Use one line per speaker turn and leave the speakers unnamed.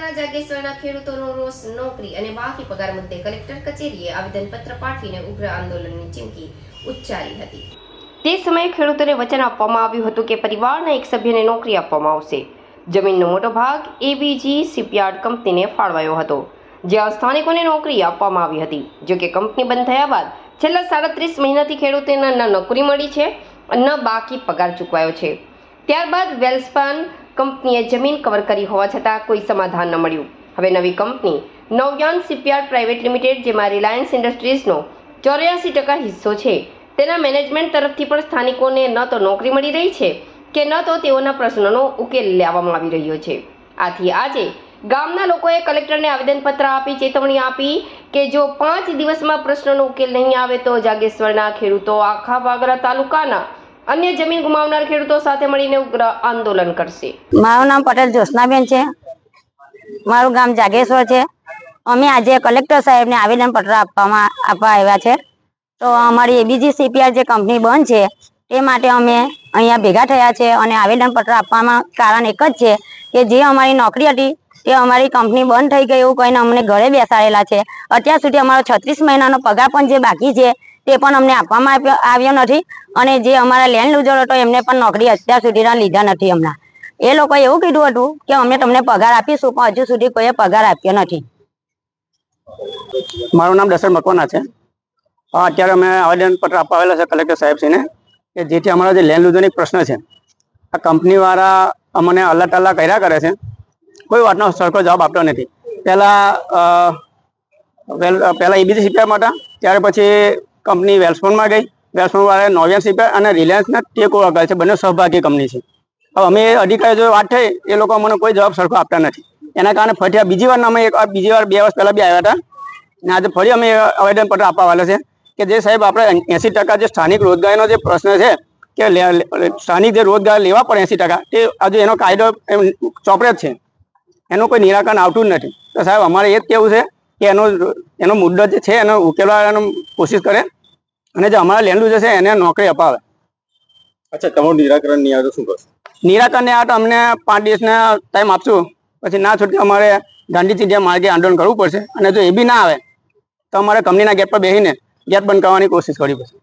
તાલુકાના જાગેશ્વરના ખેડૂતોનો રોષ, નોકરી અને બાકી પગાર મુદ્દે કલેક્ટર કચેરીએ આવેદનપત્ર પાઠવીને ઉગ્ર આંદોલનની ચીમકી ઉચ્ચારી હતી. તે સમયે ખેડૂતોને વચન આપવામાં આવ્યું હતું કે પરિવારના એક સભ્યને નોકરી આપવામાં આવશે. જમીનનો મોટો ભાગ એબીજી શિપયાર્ડ કંપનીને ફાળવાયો હતો, જ્યાં સ્થાનિકોને નોકરી આપવામાં આવી હતી. જો કે કંપની બંધ થયા બાદ છેલ્લા સાડત્રીસ મહિનાથી ખેડૂતોને ન નોકરી મળી છે, ન બાકી પગાર ચૂકવાયો છે. ત્યારબાદ વેલ્સપાન કંપનીએ જમીન કવર કરી હોવા છતાં કોઈ સમાધાન ન મળ્યું. હવે નવી કંપની, નવયાન શિપયાર્ડ પ્રાઇવેટ લિમિટેડ, જેમાં રિલાયન્સ ઇન્ડસ્ટ્રીઝનો ચોર્યાસી ટકા હિસ્સો છે, તેના મેનેજમેન્ટ તરફથી પણ સ્થાનિકોને ન તો નોકરી મળી રહી છે કે ન તો તેઓના પ્રશ્નોનો ઉકેલ લાવવામાં આવી રહ્યો છે. આથી આજે ગામના લોકોએ કલેક્ટરને આવેદનપત્ર આપી, ચેતવણી આપી કે જો પાંચ દિવસમાં પ્રશ્નનો ઉકેલ નહીં આવે તો જાગેશ્વરના ખેડૂતો આખા વાગરા તાલુકાના અન્ય જમીન ગુમાવનાર ખેડૂતો સાથે મળીને ઉગ્ર આંદોલન કરશે.
મારું નામ પટેલ જોશનાબેન છે. મારું ગામ જાગેશ્વર છે. અમે આજે કલેક્ટર સાહેબને આવેદન પત્ર આપવામાં, આપવા આવ્યા છે. તો અમારી એબીજી સીપીઆર જે કંપની બંધ છે, તે માટે અમે અહીંયા ભેગા થયા છે અને આવેદન પત્ર આપવામાં કારણ એક જ છે કે જે અમારી નોકરી હતી, તે અમારી કંપની બંધ થઈ ગઈ એવું કહીને અમને ઘરે બેસાડેલા છે. અત્યાર સુધી અમારો છત્રીસ મહિનાનો પગાર પણ જે બાકી છે તે પણ અમને આપવામાં આવ્યો નથી અને જે અમારા લેન્ડ લૂઝર હતો એમને પણ નોકરી અત્યાર સુધીના લીધા નથી હમણાં. એ લોકોએ એવું કીધું હતું કે અમે તમને પગાર આપીશું, પણ હજુ સુધી કોઈએ પગાર આપ્યો નથી.
મારું નામ દશરથ મકવાના છે. અત્યારે અમે આવેદનપત્ર આપવા છે કલેક્ટર સાહેબશ્રીને કે જેથી અમારા જે લેન્ડ લૂઝરનો પ્રશ્ન છે, આ કંપનીવાળા અમને અલ્લા ટલ્લા કર્યા કરે છે. કોઈ વાતનો સરખો જવાબ આપતો નથી. પહેલાં પહેલાં એબીસી શીખ્યા હતા, ત્યાર પછી કંપની વેલ્સફોનમાં ગઈ. વેલ્સફોનવાળાએ નોવિયન રૂપિયા અને રિલાયન્સના ટેકો ઓવર છે. બંને સહભાગી કંપની છે. હવે અમે અધિકારી જો વાત થઈ. એ લોકો અમને કોઈ જવાબ સરખો આપતા નથી. એના કારણે ફરી બીજી વાર અમે એક બીજી વાર બે વર્ષ પહેલાં બી આવ્યા હતા. ને આજે ફરી અમે આવેદનપત્ર આપવા વાળા છે કે જે સાહેબ આપણે એંસી ટકા જે સ્થાનિક રોજગારીનો જે પ્રશ્ન છે કે સ્થાનિક જે રોજગાર લેવા પડે એંસી ટકા તે આજે એનો કાયદો એમ ચોપડે છે. એનું કોઈ નિરાકરણ આવતું જ નથી. તો સાહેબ અમારે એ જ કહેવું છે કે એનો એનો મુદ્દો જે છે એનો ઉકેલવાનો કોશિશ કરે. અને જે અમારા લેન્ડુ જે છે એને નોકરી અપાવે.
અચ્છા તમારું નિરાકરણ નહીં આવે તો શું કરશો?
નિરાકરણને આ તો અમને પાંચ દિવસના ટાઈમ આપશું. પછી ના છૂટકે અમારે ગાંધીજી જે માર્ગે આંદોલન કરવું પડશે. અને જો એ બી ના આવે તો અમારે કંપનીના ગેટ પર બેસીને ગેટ બંધ કરવાની કોશિશ કરવી પડશે.